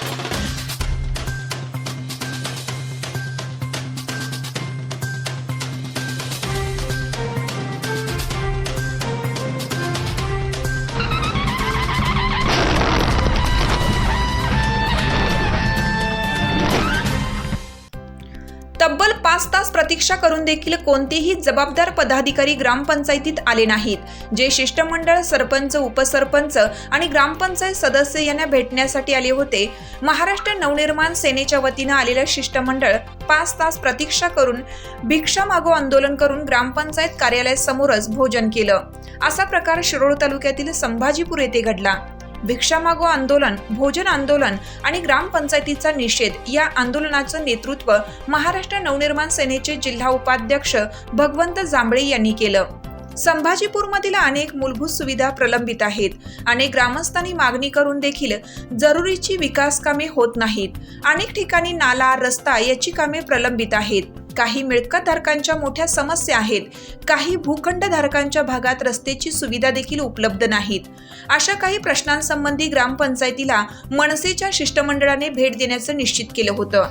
तब्बल पाच तास प्रतीक्षा करून देखील कोणतेही जबाबदार पदाधिकारी ग्रामपंचायतीत आले नाहीत. जे शिष्टमंडळ सरपंच उपसरपंच आणि ग्रामपंचायत सदस्य यांना भेटण्यासाठी आले होते महाराष्ट्र नवनिर्माण सेनेच्या वतीनं आलेलं शिष्टमंडळ पाच तास प्रतीक्षा करून भिक्षा मागो आंदोलन करून ग्रामपंचायत कार्यालयासमोरच भोजन केलं. असा प्रकार शिरोळ तालुक्यातील संभाजीपूर येथे घडला. भिक्षा मागो आंदोलन भोजन आंदोलन आणि ग्रामपंचायतीचा निषेध या आंदोलनाचं नेतृत्व महाराष्ट्र नवनिर्माण सेनेचे जिल्हा उपाध्यक्ष भगवंत जांभळे यांनी केलं. संभाजीपूरमधील अनेक मूलभूत सुविधा प्रलंबित आहेत अनेक ग्रामस्थांनी मागणी करून देखील जरुरीची विकास कामे होत नाहीत. अनेक ठिकाणी नाला रस्ता याची कामे प्रलंबित आहेत. काही मिळकतधारकांच्या मोठ्या समस्या आहेत. काही भूखंडधारकांच्या भागात रस्त्याची सुविधा देखील उपलब्ध नाहीत. अशा काही प्रश्नांसंबंधी ग्रामपंचायतीला मनसेच्या शिष्टमंडळाने भेट देण्याचं निश्चित केलं होतं.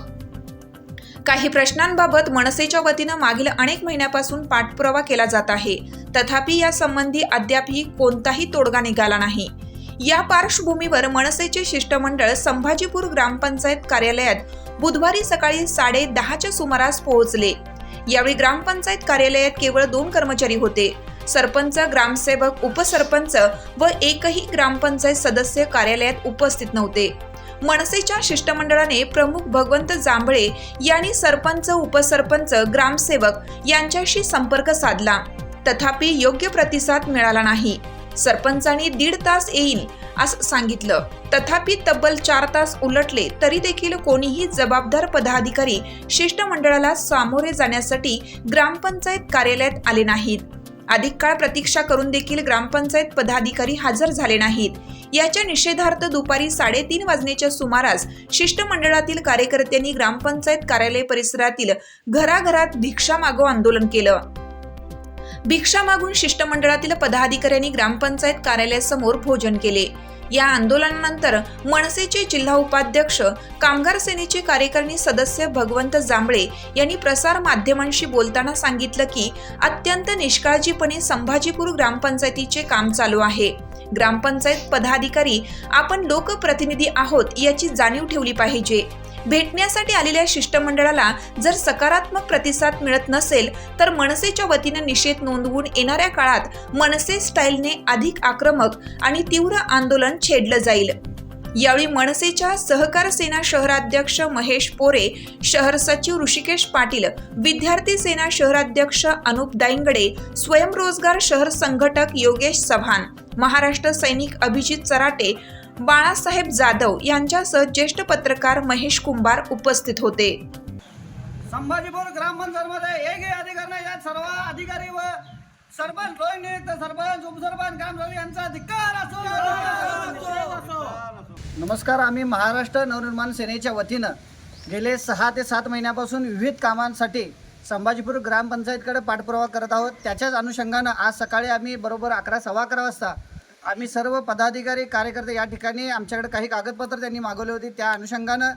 काही प्रश्नांबाबत मनसेच्या वतीनं मागील अनेक महिन्यापासून पाठपुरावा केला जात आहे. तथापि या संबंधी अद्यापही कोणताही तोडगा निघाला नाही. या पार्श्वभूमीवर मनसेचे शिष्टमंडळ संभाजीपूर ग्रामपंचायत कार्यालयात बुधवारी सकाळी साडे दहाच्या सुमारास पोहोचले. यावेळी ग्रामपंचायत कार्यालयात केवळ दोन कर्मचारी होते. सरपंच ग्रामसेवक उपसरपंच व एकही ग्रामपंचायत सदस्य कार्यालयात उपस्थित नव्हते. मनसेच्या शिष्टमंडळाने प्रमुख भगवंत जांभळे यांनी सरपंच उपसरपंच ग्रामसेवक यांच्याशी संपर्क साधला. तथापि योग्य प्रतिसाद मिळाला नाही. सरपंचांनी दीड तास येईल असं सांगितलं. तथापि तब्बल चार तास उलटले तरी देखील कोणीही जबाबदार पदाधिकारी शिष्टमंडळाला सामोरे जाण्यासाठी ग्रामपंचायत कार्यालयात आले नाहीत. अधिक काळ प्रतीक्षा करून देखील ग्रामपंचायत पदाधिकारी हजर झाले नाहीत. याच्या निषेधार्थ दुपारी साडेतीन वाजण्याच्या सुमारास शिष्टमंडळातील कार्यकर्त्यांनी ग्रामपंचायत कार्यालय परिसरातील घराघरात भिक्षा मागो आंदोलन केलं. भिक्षा मागून शिष्टमंडळातील पदाधिकाऱ्यांनी ग्रामपंचायत कार्यालयासमोर भोजन केले. या आंदोलनानंतर मनसेचे जिल्हा उपाध्यक्ष कामगार सेनेचे कार्यकारिणी सदस्य भगवंत जांभळे यांनी प्रसार माध्यमांशी बोलताना सांगितलं की अत्यंत निष्काळजीपणे संभाजीपूर ग्रामपंचायतीचे काम चालू आहे. ग्रामपंचायत पदाधिकारी आपण लोकप्रतिनिधी आहोत याची जाणीव ठेवली पाहिजे. भेटण्यासाठी आलेल्या शिष्टमंडळाला जर सकारात्मक प्रतिसाद मिळत नसेल तर मनसेच्या वतीनं निषेध नोंदवून येणाऱ्या काळात मनसे स्टाईलने अधिक आक्रमक आणि तीव्र आंदोलन छेडलं जाईल. यावेळी मनसेच्या सहकार सेना शहराध्यक्ष महेश पोरे शहर सचिव ऋषिकेश पाटील विद्यार्थी सेना शहराध्यक्ष अनुप दाईंगडे स्वयंरोजगार शहर संघटक योगेश चव्हाण महाराष्ट्र सैनिक अभिजित चराटे बाळासाहेब जाधव यांच्यासह ज्येष्ठ पत्रकार महेश कुंभार उपस्थित होते. संभाजीपूर ग्रामपंचायतमध्ये एक अधिकार नाही यात सर्व अधिकारी व सरपंच सरपंच उपसरपंच ग्रामसभा यांचा धिक्कार असो नमस्कार आम्ही महाराष्ट्र नवनिर्माण सेनेच्या वतीनं गेले सहा ते सात महिन्यापासून विविध कामांसाठी संभाजीपूर ग्रामपंचायतकडे पाठपुरावा करत आहोत. त्याच्याच अनुषंगानं आज सकाळी आम्ही बरोबर अकरा सव्वा अकरा वाजता आम्ही सर्व पदाधिकारी कार्यकर्ते या ठिकाणी आमच्याकडे काही कागदपत्र त्यांनी मागवले होती. त्या अनुषंगानं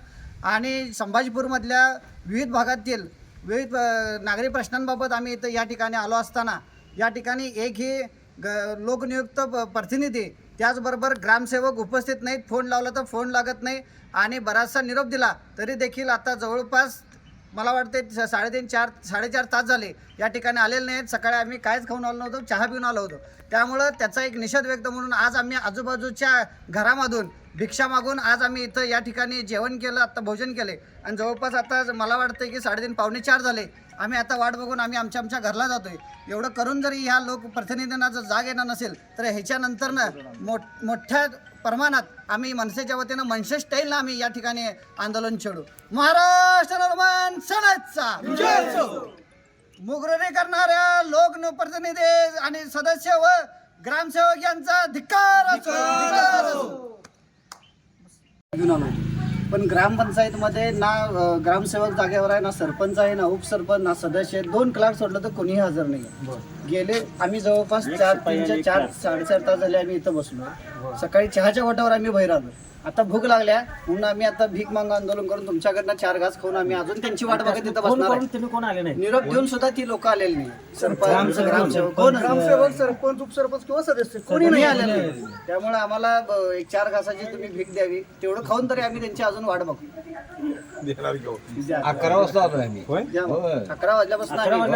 आणि संभाजीपूरमधल्या विविध भागातील विविध नागरी प्रश्नांबाबत आम्ही इथं या ठिकाणी आलो असताना या ठिकाणी एकही ग लोकनियुक्त प- प्रतिनिधी त्याचबरोबर ग्रामसेवक उपस्थित नाहीत. फोन लावला तर फोन लागत नाही. आणि बराचसा निरोप दिला तरी देखील आता जवळपास मला वाटते स- साडेतीन चार साडेचार तास झाले. या ठिकाणी आलेले नाहीत. सकाळी आम्ही काहीच खाऊन आलो नव्हतो चहा पिऊन आलो होतो. त्यामुळं त्याचा एक निषेध व्यक्त म्हणून आज आम्ही आजूबाजूच्या घरामधून भिक्षा मागून आज आम्ही इथं या ठिकाणी जेवण केलं आत्ता भोजन केले. आणि जवळपास आता मला वाटतं की साडेतीन पावणे चार झाले. आम्ही आता वाट बघून आम्ही आमच्या आमच्या घरला जातोय. एवढं करून जरी ह्या लोकप्रतिनिधींना जर जाग येणार नसेल तर ह्याच्यानंतरनं मोठ मोठ्या प्रमाणात आम्ही मनसेच्या वतीनं मनसे स्टाईलनं आम्ही या ठिकाणी आंदोलन छेडू. महाराष्ट्र निर्माण सणाचा. मुगरणी करणाऱ्या लोकप्रतिनिधी आणि सदस्य व ग्रामसेवक यांचा धिक्कार असो. आलो पण ग्रामपंचायतमध्ये ना ग्रामसेवक जागेवर आहे ना सरपंच आहे ना उपसरपंच ना सदस्य आहे. दोन क्लार्क सोडलं तर कोणीही हजर नाही गेले आम्ही जवळपास चार तीनच्या चार साडेचार तास झाले आम्ही इथं बसलो. सकाळी चहाच्या वाटावर आम्ही बाहेर आलो. आता भूक लागल्या म्हणून आम्ही आता भीक मागून आंदोलन करून तुमच्याकडनं चार घास खाऊन आम्ही अजून त्यांची वाट बघत तिथं फोन बसणार करून आहे. तुम्ही कोण आले नाही? निरोप देऊन सुद्धा ती लोक आलेली नाही. सरपंच ग्रामसेवक, ग्रामसेवक कोण ग्रामसेवक सरपंच उपसरपंच किंवा सदस्य कोणी नाही. आलेलं नाही. त्यामुळे आम्हाला ब- एक चार घासाची तुम्ही भीक द्यावी. तेवढं खाऊन तरी आम्ही त्यांची अजून वाट बघू. अकरा वाजता आलोय आम्ही. द्या मग. अकरा वाजल्यापासून अकरा आम्ही-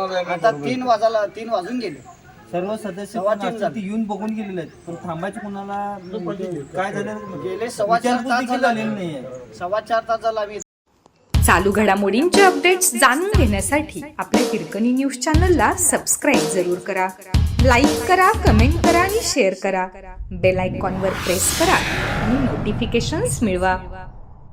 वाजल्यापासून आता तीन वाजाला तीन वाजून गेले. सर्व सदस्य सव्वा पण तीन असतात, ते येऊन बघून गेलेले आहेत. पण थांबायचे कोणाला म्हणजे काय झालं? गेले सव्वा चार विचारपूस तास देखील झाले. झालेली नाहीये. सव्वा चार तास झाला आम्ही. चालू घडामोडींचे अपडेट्स जाणून घेण्यासाठी आपल्या हिरकणी न्यूज चॅनलला सबस्क्राईब जरूर करा. लाईक करा कमेंट करा आणि शेअर करा. बेल आयकॉनवर प्रेस करा आणि नोटिफिकेशन्स मिळवा.